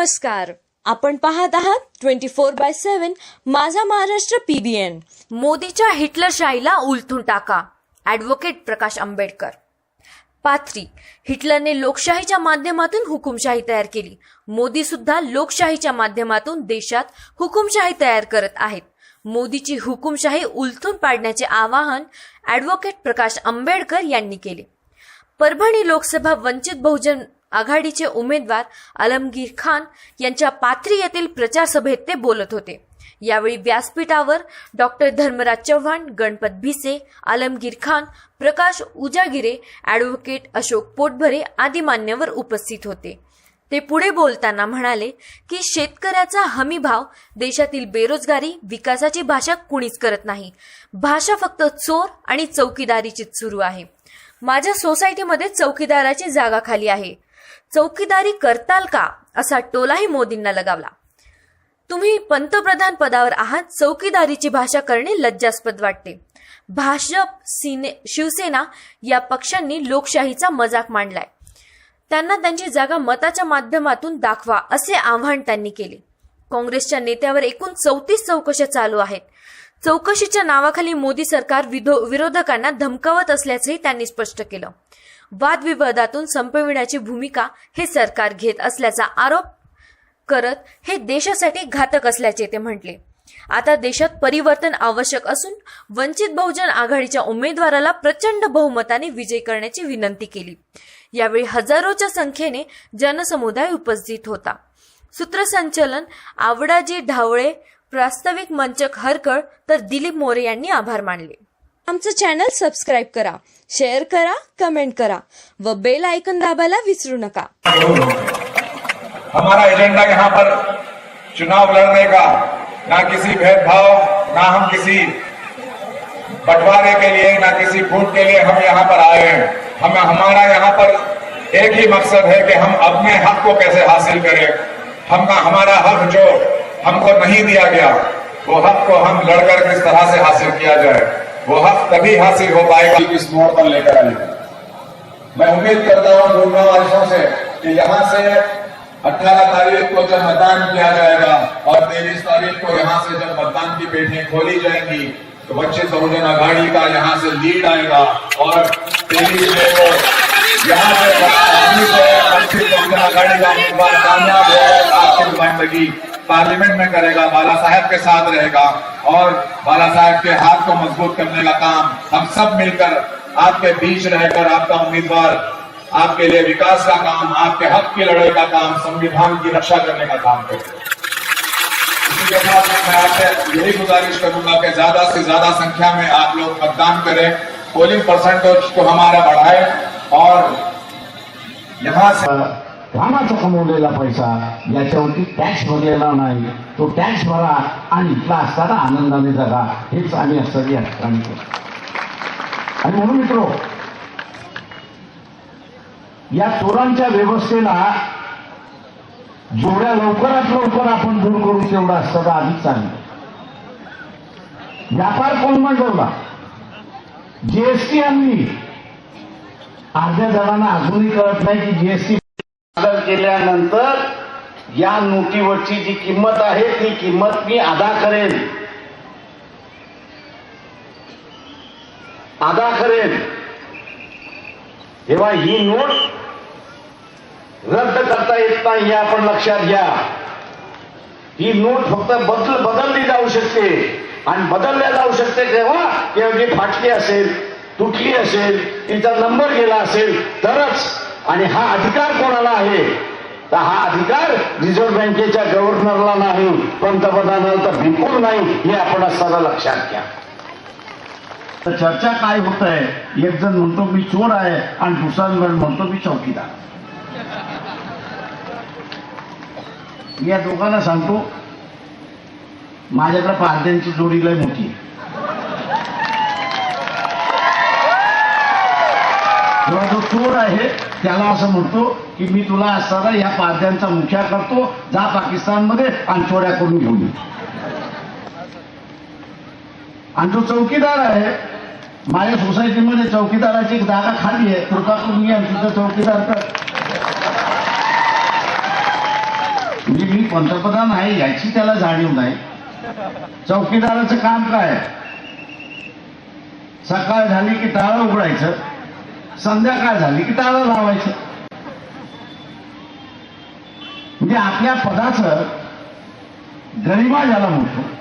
नमस्कार. आपण पाहत आहात ट्वेंटी फोर बाय सेव्हन माझा महाराष्ट्र पीबीएन मोदीच्या हिटलरशाहीला उलथून टाका. ॲडव्होकेट प्रकाश आंबेडकर. पाथरी हिटलरने लोकशाहीच्या माध्यमातून हुकुमशाही तयार केली. मोदी सुद्धा लोकशाहीच्या माध्यमातून देशात हुकुमशाही तयार करत आहेत. मोदीची हुकुमशाही उलथून पाडण्याचे आवाहन ॲडव्होकेट प्रकाश आंबेडकर यांनी केले. परभणी लोकसभा वंचित बहुजन आघाडीचे उमेदवार आलमगीर खान यांच्या पाथरी येथील प्रचारसभेत ते बोलत होते. यावेळी व्यासपीठावर डॉक्टर धर्मराज चव्हाण गणपत भिसे आलमगीर खान प्रकाश उजागिरे ॲडव्होकेट अशोक पोटभरे आदी मान्यवर उपस्थित होते. ते पुढे बोलताना म्हणाले की शेतकऱ्याचा हमी भाव देशातील बेरोजगारी विकासाची भाषा कुणीच करत नाही. भाषा फक्त चोर आणि चौकीदारीचीच सुरू आहे. माझ्या सोसायटीमध्ये चौकीदाराची जागा खाली आहे. चौकीदारी करताल का? असा टोलाही मोदींना लगावला. तुम्ही पंतप्रधान पदावर आहात चौकीदारीची भाषा करणे लज्जास्पद वाटते. भाजप सिने शिवसेना या पक्षांनी लोकशाहीचा मजाक मांडलाय. त्यांना त्यांची जागा मताच्या माध्यमातून दाखवा असे आवाहन त्यांनी केले. काँग्रेसच्या नेत्यावर एकूण चौतीस चौकशा चालू आहेत. चौकशीच्या नावाखाली मोदी सरकार विधो- विरोधकांना धमकावत असल्याचंही त्यांनी स्पष्ट केलं. वादविवादातून संपविण्याची भूमिका हे सरकार घेत असल्याचा आरोप करत हे देशासाठी घातक असल्याचे ते म्हटले. आता देशात परिवर्तन आवश्यक असून वंचित बहुजन आघाडीच्या उमेदवाराला प्रचंड बहुमताने विजय करण्याची विनंती केली. यावेळी हजारोच्या संख्येने जनसमुदाय उपस्थित होता. सूत्रसंचलन आवडाजी ढावळे प्रास्ताविक मंचक हरकळ तर दिलीप मोरे यांनी आभार मानले. आमचं चॅनल सबस्क्राईब करा शेअर करा कमेंट करा व बेल आयकन दाबायला विसरू नका. हमारा एजेंडा यहाँ पर चुनाव लड़ने का ना किसी भेदभाव ना हम किसी बंटवारे के लिए ना किसी फूट के लिए हम यहाँ पर आए हैं। हम हमारा यहाँ पर एक ही मकसद है कि हम अपने हक को कैसे हासिल करें। हम हमारा हक जो हमको नहीं दिया गया वो हक को हम लड़कर किस तरह से हासिल किया जाए। वो हक तभी हासिल हो पाएगा। इस मोड़ पर लेकर आएगा मैं उम्मीद करता हूँ दोनों वर्षों से कि यहाँ से 18 तारीख को जब मतदान किया जाएगा और 23 तारीख को यहाँ से जब मतदान की पेटियाँ खोली जाएँगी तो वंचित बहुजन आघाड़ी का यहाँ से लीड आएगा और तेईस मई को यहाँ से आपकी नुमाइंदगी पार्लियामेंट में करेगा, बाला साहेब के साथ रहेगा और बाला साहेब के हाथ को मज़बूत करने का काम हम सब मिलकर आपके बीच रहकर आपका उम्मीदवार, आपके लिए विकास का काम, आपके हक की लड़ाई का काम, संविधान की रक्षा करने का काम करें इसी के साथ मैं आपसे यही गुजारिश करूँगा कि ज़्यादा से ज़्यादा संख्या में आप लोग मतदान करें। पोलिंग परसेंटेज को हमारा बढ़ाए और यहाँ से कामाचा कमवलेला पैसा याच्यावरती टॅक्स भरलेला नाही. तो टॅक्स भरा आणि इथला असताना आनंदाने जगा. हेच आम्ही असं या ठिकाणी केलं आणि म्हणून मित्रो या चोरांच्या व्यवस्थेला जेवढ्या लवकरात लवकर आपण दूर करू तेवढा असतं आधीच अधिक चांगलं व्यापार कोण मांडवला? जीएसटी आणली अर्ध्या जणांना अजूनही कळत नाही की जीएसटी केल्यानंतर या नोटीवरची जी किंमत आहे ती किंमत मी अदा करेन. अदा करेन. तेव्हा ही नोट रद्द करता येत नाही हे आपण लक्षात घ्या. ही नोट फक्त बदल बदलली जाऊ शकते. आणि बदलल्या जाऊ शकते तेव्हा तेव्हा जी फाटली असेल तुटली असेल तिचा नंबर गेला असेल तरच आणि हा अधिकार कोणाला आहे? तर हा अधिकार रिझर्व्ह बँकेच्या गव्हर्नरला नाही पंतप्रधानाला तर बिलकुल नाही. हे आपण असताना लक्षात घ्या. तर चर्चा काय होत आहे एक जण म्हणतो मी चोर आहे. आणि दुसरा जण म्हणतो मी चौकीदार. या दोघांना सांगतो माझ्याकडे पारद्यांची जोडी लय मोठी आहे. तेव्हा जो चोर आहे त्याला असं म्हणतो की मी तुला असताना या पाद्यांचा मुख्या करतो जा पाकिस्तानमध्ये आणि चोऱ्या करून घेऊन आणि जो चौकीदार आहे माझ्या सोसायटीमध्ये चौकीदाराची एक जागा खाली आहे कृपा करून घ्या तिथं चौकीदार कर. म्हणजे मी पंतप्रधान आहे याची त्याला जाणीव नाही. चौकीदाराचं काम काय? सकाळ झाली की टाळं उघडायचं. संध्याकाळ झाली की टाळं लावायचं. म्हणजे आपल्या पदाचं गरिमा ज्याला म्हणतो